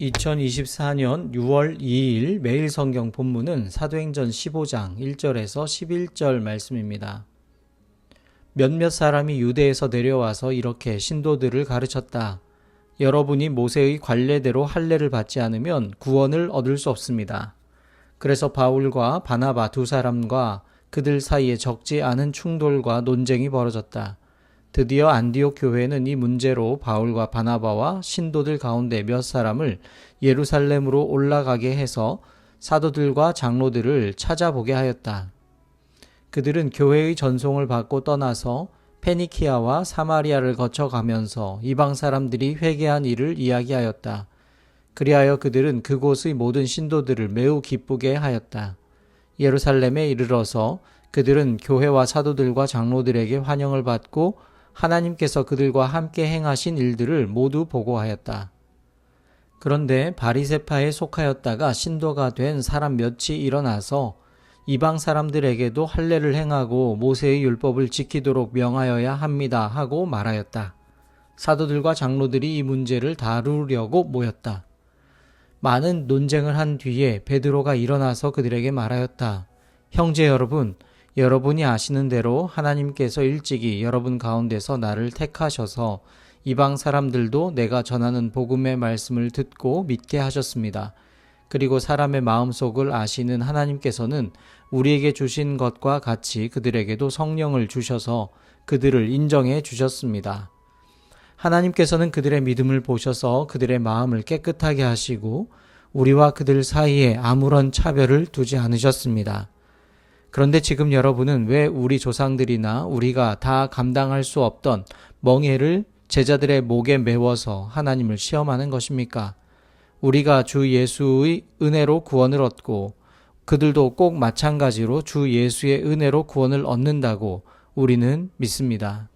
2024년 6월 2일 매일 성경 본문은 사도행전 15장 1절에서 11절 말씀입니다. 몇몇 사람이 유대에서 내려와서 이렇게 신도들을 가르쳤다. 여러분이 모세의 관례대로 할례를 받지 않으면 구원을 얻을 수 없습니다. 그래서 바울과 바나바 두 사람과 그들 사이에 적지 않은 충돌과 논쟁이 벌어졌다. 드디어 안디옥 교회는 이 문제로 바울과 바나바와 신도들 가운데 몇 사람을 예루살렘으로 올라가게 해서 사도들과 장로들을 찾아보게 하였다. 그들은 교회의 전송을 받고 떠나서 페니키아와 사마리아를 거쳐가면서 이방 사람들이 회개한 일을 이야기하였다. 그리하여 그들은 그곳의 모든 신도들을 매우 기쁘게 하였다. 예루살렘에 이르러서 그들은 교회와 사도들과 장로들에게 환영을 받고 하나님께서 그들과 함께 행하신 일들을 모두 보고하였다. 그런데 바리세파에 속하였다가 신도가 된 사람 몇이 일어나서 이방 사람들에게도 할례를 행하고 모세의 율법을 지키도록 명하여야 합니다 하고 말하였다. 사도들과 장로들이 이 문제를 다루려고 모였다. 많은 논쟁을 한 뒤에 베드로가 일어나서 그들에게 말하였다. 형제 여러분, 여러분이 아시는 대로 하나님께서 일찍이 여러분 가운데서 나를 택하셔서 이방 사람들도 내가 전하는 복음의 말씀을 듣고 믿게 하셨습니다. 그리고 사람의 마음속을 아시는 하나님께서는 우리에게 주신 것과 같이 그들에게도 성령을 주셔서 그들을 인정해 주셨습니다. 하나님께서는 그들의 믿음을 보셔서 그들의 마음을 깨끗하게 하시고 우리와 그들 사이에 아무런 차별을 두지 않으셨습니다. 그런데 지금 여러분은 왜 우리 조상들이나 우리가 다 감당할 수 없던 멍해를 제자들의 목에 메워서 하나님을 시험하는 것입니까? 우리가 주 예수의 은혜로 구원을 얻고 그들도 꼭 마찬가지로 주 예수의 은혜로 구원을 얻는다고 우리는 믿습니다.